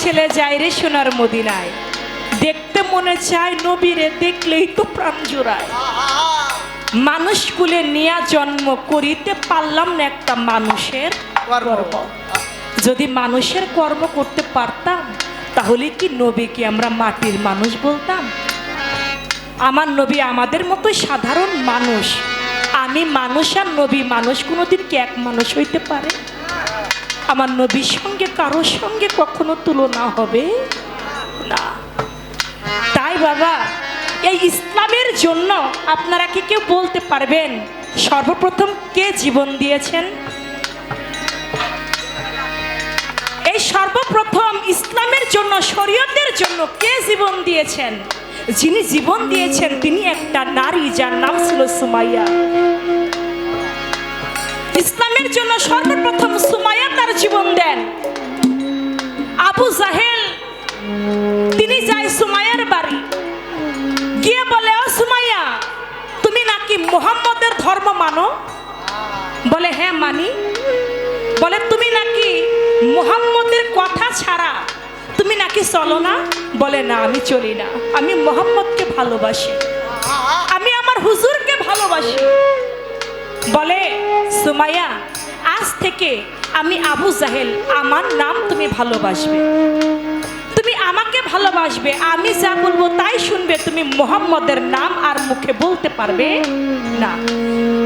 ছেলে যায় রে সোনার মদিনায়। দেখতে মনে চায় নবীরে দেখলেই তো প্রাণ জোড়ায়। মানুষ কুলে নিয়া জন্ম করিতে পারলাম না একটা মানুষের কর্ম। যদি মানুষের কর্ম করতে পারতাম তাহলে কি নবীকে আমরা মাটির মানুষ বলতাম? আমার নবী আমাদের মতো সাধারণ মানুষ। আমি মানুষ আর নবী মানুষ কোনোদিন কি এক মানুষ হইতে পারে? আমার নবীর সঙ্গে কারোর সঙ্গে কখনো তুলনা হবে না। তাই বাবা, এই ইসলামের জন্য আপনারা কি কেউ বলতে পারবেন সর্বপ্রথম কে জীবন দিয়েছেন? এই সর্বপ্রথম ইসলামের জন্য, শরীয়তের জন্য কে জীবন দিয়েছেন? যিনি জীবন দিয়েছেন, তিনি একটা নারী যার নাম ছিল সুমাইয়া। ইসলামের জন্য সর্বপ্রথম সুমাইয়া তার জীবন দেন। আবু জাহেল, তিনি যায় সুমাইয়ার বাড়ি। গিয়ে বলে, ও সুমাইয়া, তুমি নাকি মোহাম্মদের ধর্ম মানো? বলে হ্যাঁ মানি। বলে, তুমি নাকি মোহাম্মদের কথা ছাড়া, তুমি নাকি চলো না? বলে, না, আমি চলি না। আমি মোহাম্মদকে ভালোবাসি। আমি আমার হুজুরকে ভালোবাসি। বলে সুমাইয়া, আজ থেকে আমি আবু জাহেল, আমার নাম তুমি ভালোবাসবে। তুমি আমাকে ভালোবাসবে, আমি যা বলব তাই শুনবে, তুমি মোহাম্মদের নাম আর মুখে বলতে পারবে না।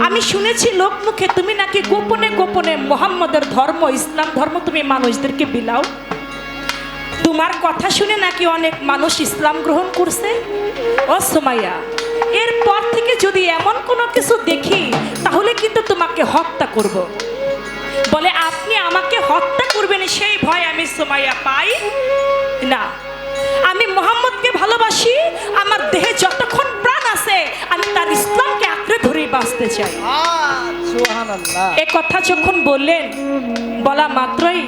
আমি শুনেছি লোক মুখে, তুমি নাকি গোপনে গোপনে মোহাম্মদের ধর্ম, ইসলাম ধর্ম তুমি মানুষদেরকে বিলাও? তোমার কথা শুনে নাকি অনেক মানুষ ইসলাম গ্রহণ করছে? ও সোমাইয়া, এরপর থেকে যদি এমন কোনো কিছু দেখি তাহলে কিন্তু তোমাকে হত্যা করব। বলে আপনি আমাকে হত্যা করবেন সেই ভয় আমি সোমাইয়া পাই? না। আমি মোহাম্মদকে ভালোবাসি আমার দেহে যতক্ষণ প্রাণ আছে আমি তার ইসলামকে আঁকড়ে ধরেই বাঁচতে চাই। এ কথা যখন বললেন বলা মাত্রই।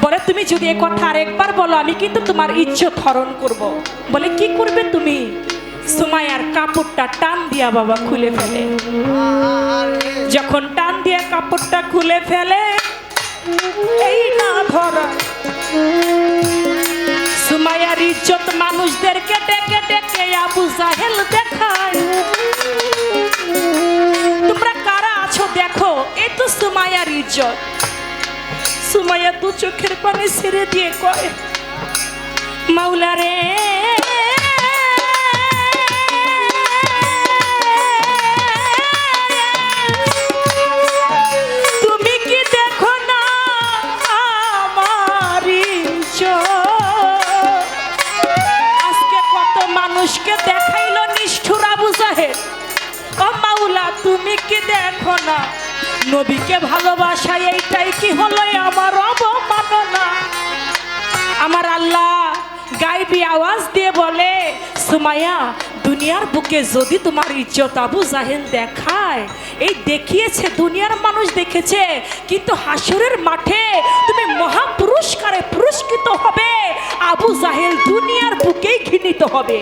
বলে তুমি যদি এ কথা আরেকবার বলো আমি কিন্তু তোমার ইজ্জত হরণ করব। বলে কি করবে তুমি? সুমায়ার কাপড়টা টান দিয়া বাবা খুলে ফেলে। যখন টান দিয়া কাপড়টা খুলে ফেলে, এই না ধরা। সুমায়ার ইজ্জত মানুষদেরকে ডেকে ডেকে আবু জাহেল দেখায়। তোমরা কারা আছো দেখো এই তো সুমায়ার ইজ্জত। সুমায়া দু চোখের পানি ছেড়ে দিয়ে কয় মাওলা রে তুমি কি দেখো না? নবীকে ভালোবাসা, এইটাই কি হলো আমার অবমাননা? আমার আল্লাহ গাইবি আওয়াজ দিয়ে বলে, সুমাইয়া, দুনিয়ার বুকে যদি তোমার ইজ্জত আবু জাহেল দেখায়, এই দেখিয়েছে, দুনিয়ার মানুষ দেখেছে, কিন্তু হাসুরের মাঠে তুমি মহা পুরস্কারে পুরস্কৃত হবে, আবু জাহেল দুনিয়ার বুকেই ঘৃণিত হবে।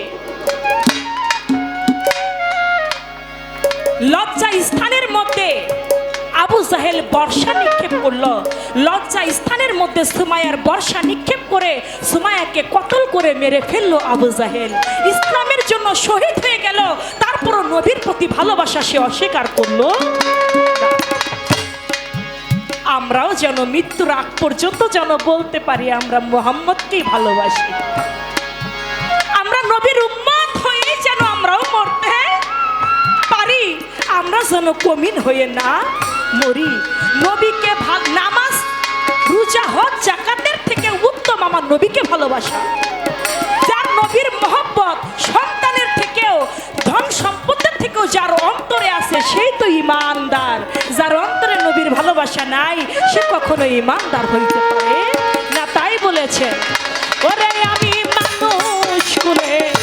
লজ্জা স্থানের মধ্যে আবু জাহেল বর্ষা নিক্ষেপ করল। লজ্জা স্থানের মধ্যে সুমায়ার বর্ষা নিক্ষেপ করে সুমায়াকে কতল করে মেরে ফেলল আবু জাহেল। ইসলামের জন্য শহীদ হয়ে গেল, তারপরও নবীর প্রতি ভালোবাসা সে অস্বীকার করল। আমরাও যেন মৃত্যুর আগ পর্যন্ত যেন বলতে পারি আমরা মোহাম্মদকেই ভালোবাসি। আমরা নবীর উম্মত আমরা যেন কমিন হয়ে না মরি। নবীকে ভালো নামাজ, রোজা, হজ, জাকাতের থেকে উত্তম আমার নবীকে ভালোবাসা। যার নবীর মহব্বত সন্তানের থেকেও, ধন সম্পদের থেকেও যার অন্তরে আছে, সেই তো ইমানদার। যার অন্তরে নবীর ভালোবাসা নাই, সে কখনো ইমানদার হইতে পারে না, তাই বলেছে, ওরে আমি আমার